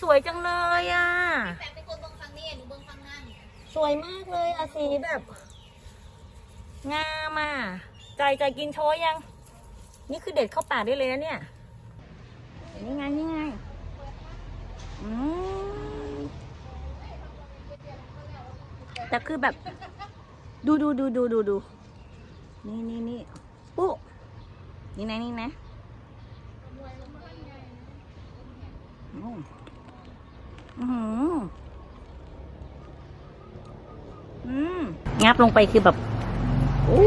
สวยจังเลยอะแต่เป็นคนเบิ่งฟังนี่หนูเบิ่งฟังนั่นสวยมากเลยอะสีแบบ งามอะใจใจกินโชยยัง นี่คือเด็ดเข้าปากได้เลยนะเนี่ยนี่ไงนี่ไงอืมแต่คือแบบ ดูดูดูดูดูดูนี่นี่นี่ปุ๊นี่นะนี่นะอืมอืมอืม งับลงไปคือแบบอู้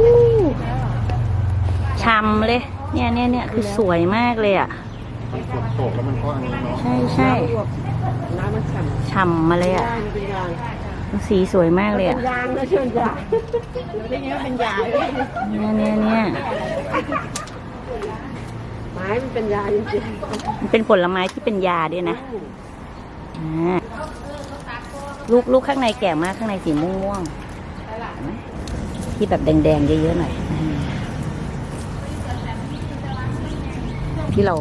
ชำเลย เนี่ยเนี่ยเนี่ยคือสวยมากเลยอะมันฝนตกแล้วมันก็อันนี้เนาะใช่ใช่น้ำมันฉ่ำฉ่ำมาเลยอะได้มันเป็นยางสีสวยมากเลยเป็อะนยางนะเชิญยาไม่งี้เป็นยาเลยเนี่ยเนี่ยเนี่ยไม้มันเป็นยาจริงมันเป็นผลไม้ที่เป็นยาด้วยนะอ่า ลูกลูกข้างในแก่มากข้างในสีม่วงๆเห็นไหมที่แบบแดงๆ เยอะๆหน่อยอืมที่เรา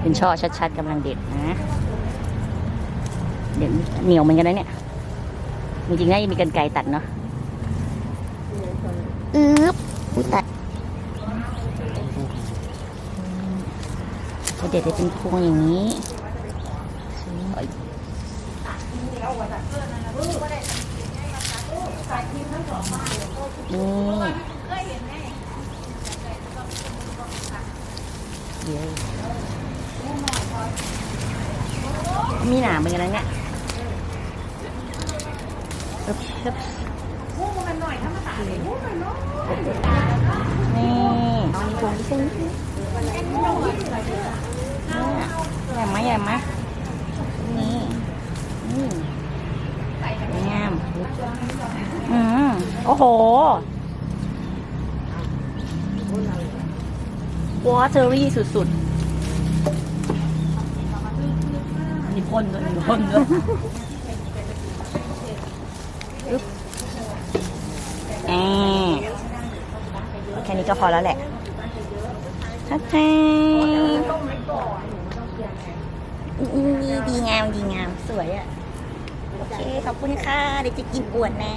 เป็นช่อชัดๆกำลังเด็ดนะ เด็ดเหนียวเหมือนกันนะเนี่ย จริงๆน่าจะมีกันไกรตัดเนาะอึ๊บอุ้ยตัดจะเด็ดได้เป็นพวงอย่างนี้ สวยนี่เดี๋ยวมีหนามเหมือนกันนะเนี่ยอึ๊บอึ๊บนี่เอานี่พวงที่ซึ่งเนี่ใหญ่ไหมใหญ่ไหมนี่นี่งามอืม โอ้โห วอเตอรี่สุดๆมีพ่นด้วยมีพ่นด้วยอึ๊บแอบแค่นี้ก็พอแล้วแหละชัดเจนอืมดีงามดีงามสวยอะ่ะ โอเค ขอบคุณค่ะ เดี๋ยวจะกินปวดนะ